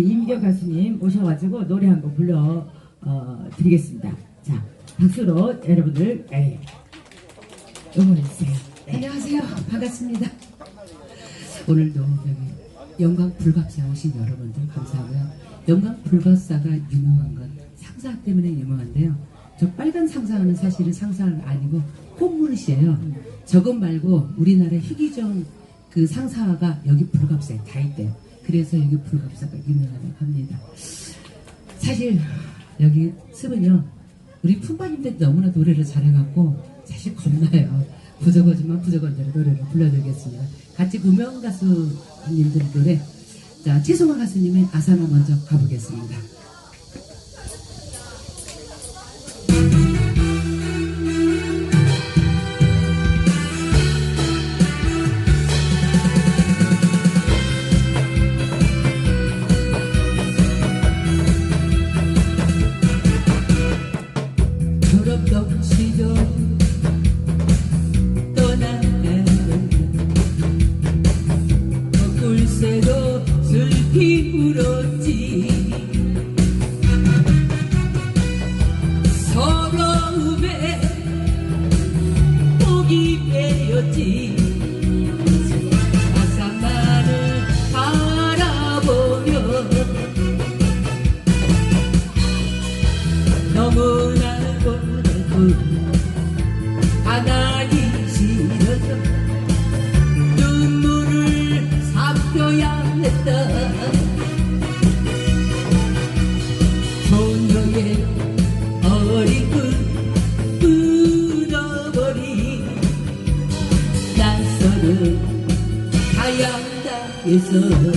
이미경 가수님 오셔가지고 노래 한곡 불러 어, 드리겠습니다. 자, 박수로 여러분들 예, 응원해주세요. 네. 안녕하세요. 반갑습니다. 오늘도 여기 영광 불갑사 오신 여러분들 감사하고요. 영광 불갑사가 유명한 건 상사 때문에 유명한데요. 저 빨간 상사는 사실은 상사가 아니고 꽃무릇이에요. 저것 말고 우리나라 희귀종 그 상사가 여기 불갑사에 다 있대요. 그래서 여기 불갑사가 유명하다고 합니다. 사실 여기 습은요 우리 품바님 때 너무나 노래를 잘해갖고 사실 겁나요. 부족하지만 부족한 대로 노래를 불러드리겠습니다. 같이 무명 가수님들 노래. 자 최송화 가수님의 아사나 먼저 가보겠습니다 소녀의 어린 꿈 끊어버린 낯설은 하얀 땅에서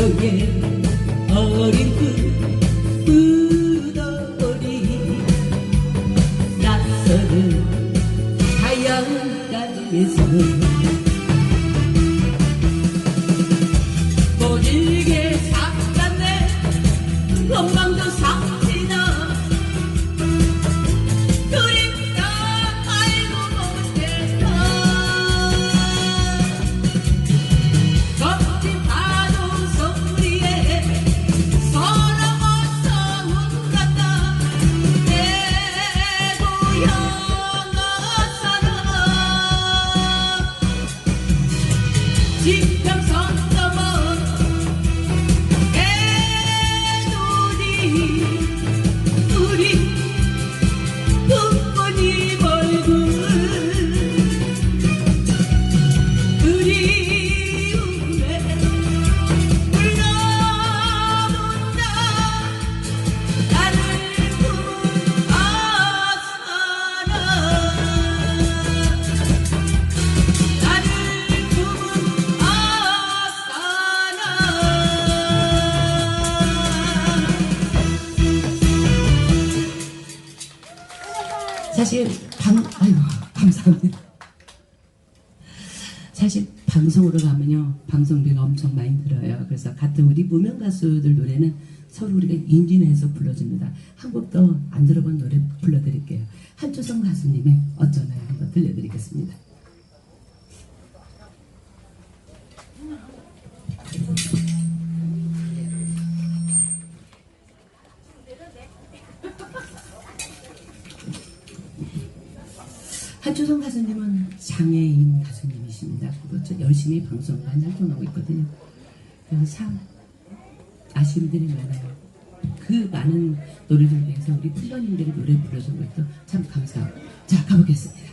소녀의 어린 그래서 같은 우리 무명 가수들 노래는 서로 우리가 인진해서 불러줍니다. 한곡더안 들어본 노래 불러드릴게요. 한초성 가수님의 어쩌나요 한번 들려드리겠습니다. 한초성 가수님은 장애인 가수님이십니다. 그렇죠. 열심히 방송을 활동하고 있거든요. 참 아쉬움들이 많아요. 그 많은 노래들 위해서 우리 플러님들이 노래 불러준 것도 참 감사하고 자 가보겠습니다.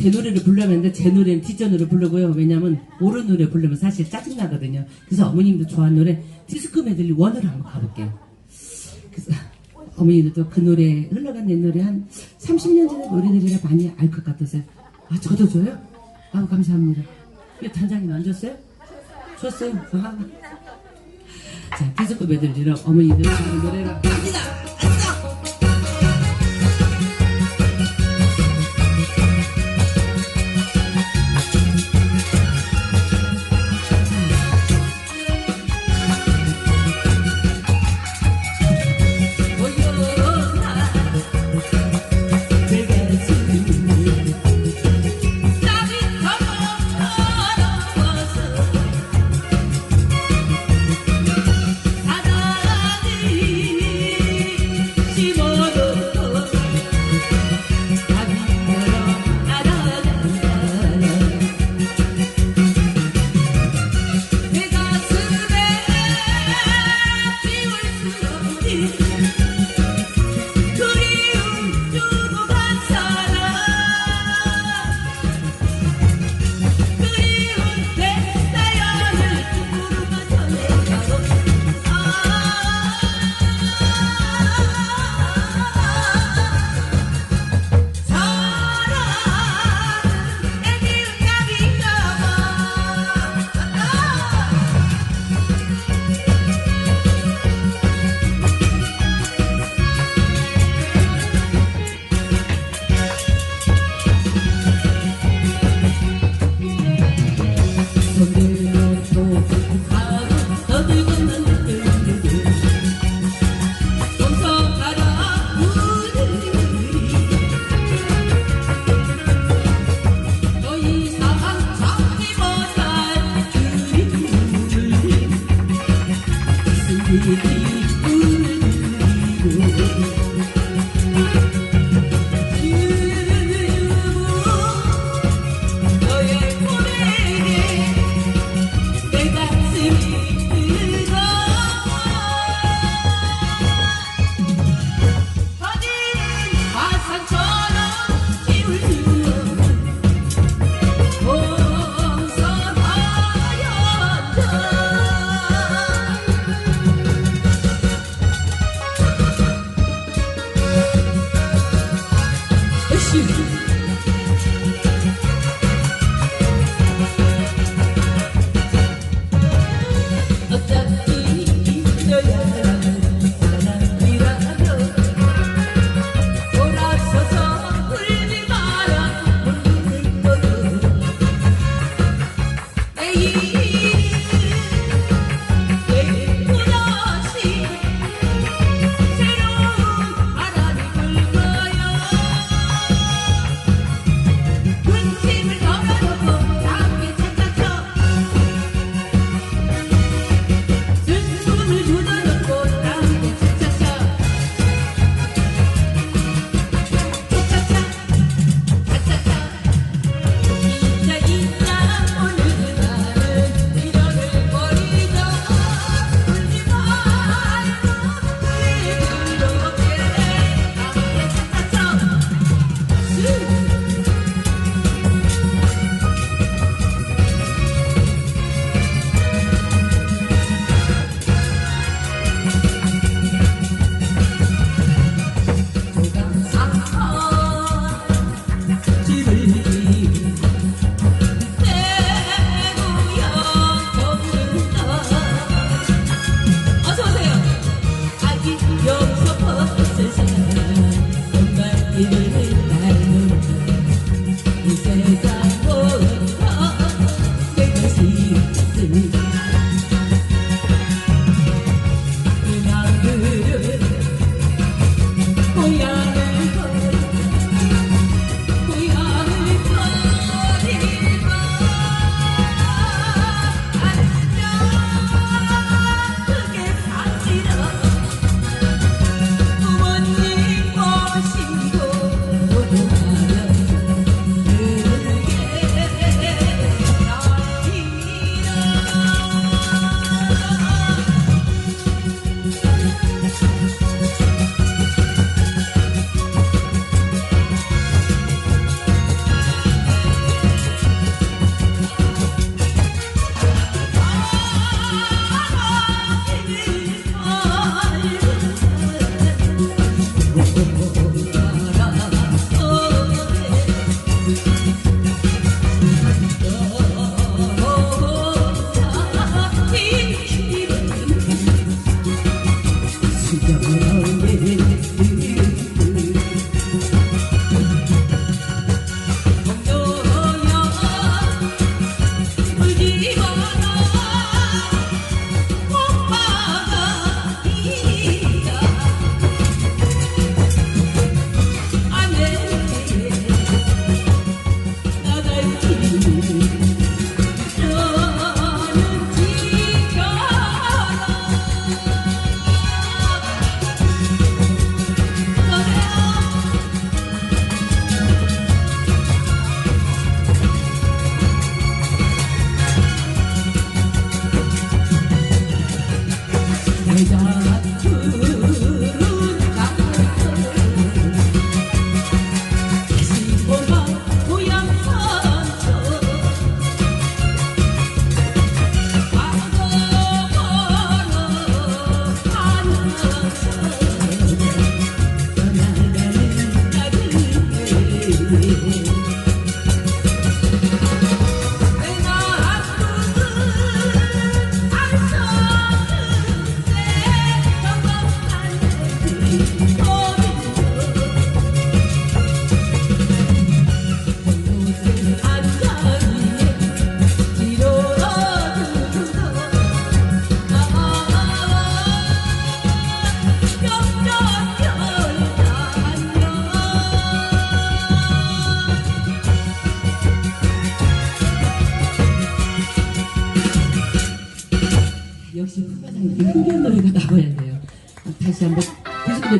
제 노래를 불러야하는데 제 노래는 뒷전으로 부르고요. 왜냐면 옳은 노래 부르면 사실 짜증나거든요. 그래서 어머님도 좋아하는 노래 디스코 메들리 원으로 한번 가볼게요. 그래서 어머니들도 그 노래 흘러간 내 노래 한 30년 전의 노래들이라 많이 알 것 같아서요. 아 저도 줘요? 아우 감사합니다. 왜 단장님 안 줬어요? 줬어요. 아. 자, 디스코 메들리로 어머니들 노래로 갑니다.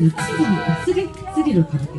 にスリル、スリ、かぶ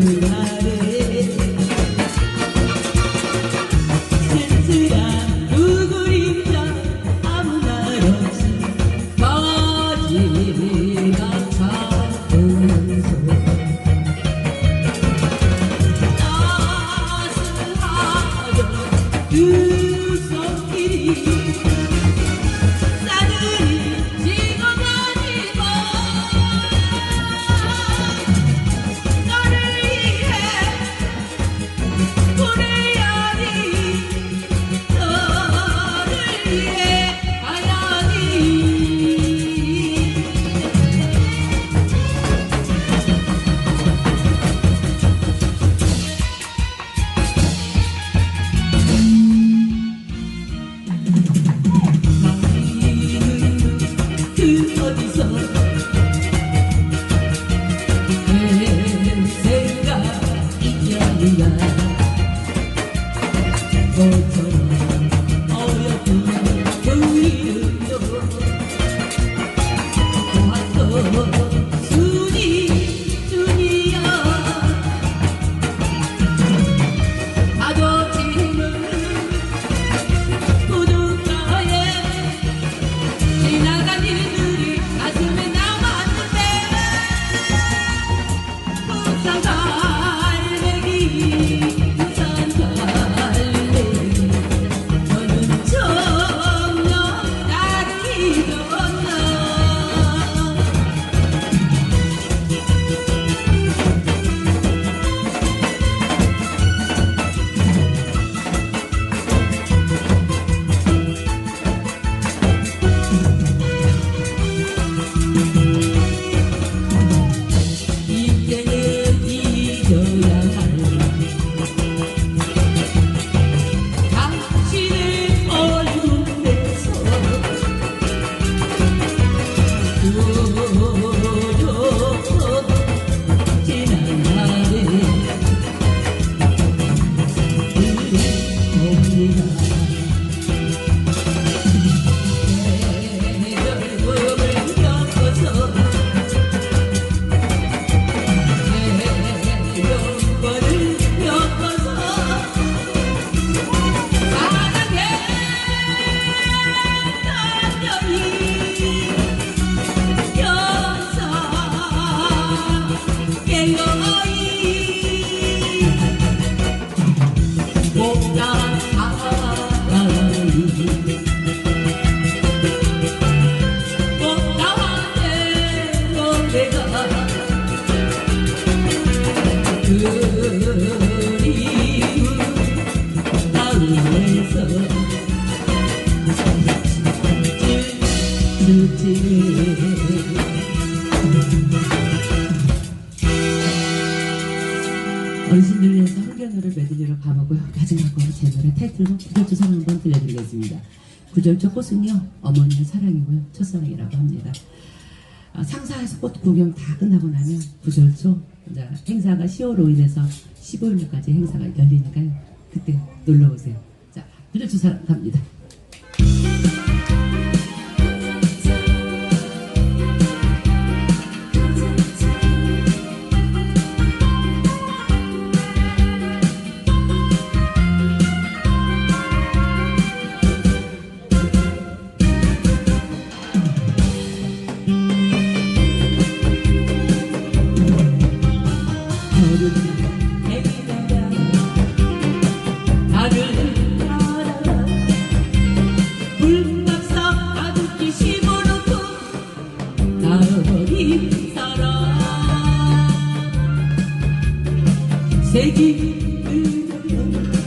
tonight. 어, 상사에서 꽃 구경 다 끝나고 나면 구절초 행사가 10월로 인해서 15일까지 행사가 열리니까요. 그때 놀러 오세요. 자, 그래주 사람 갑니다. Thank you.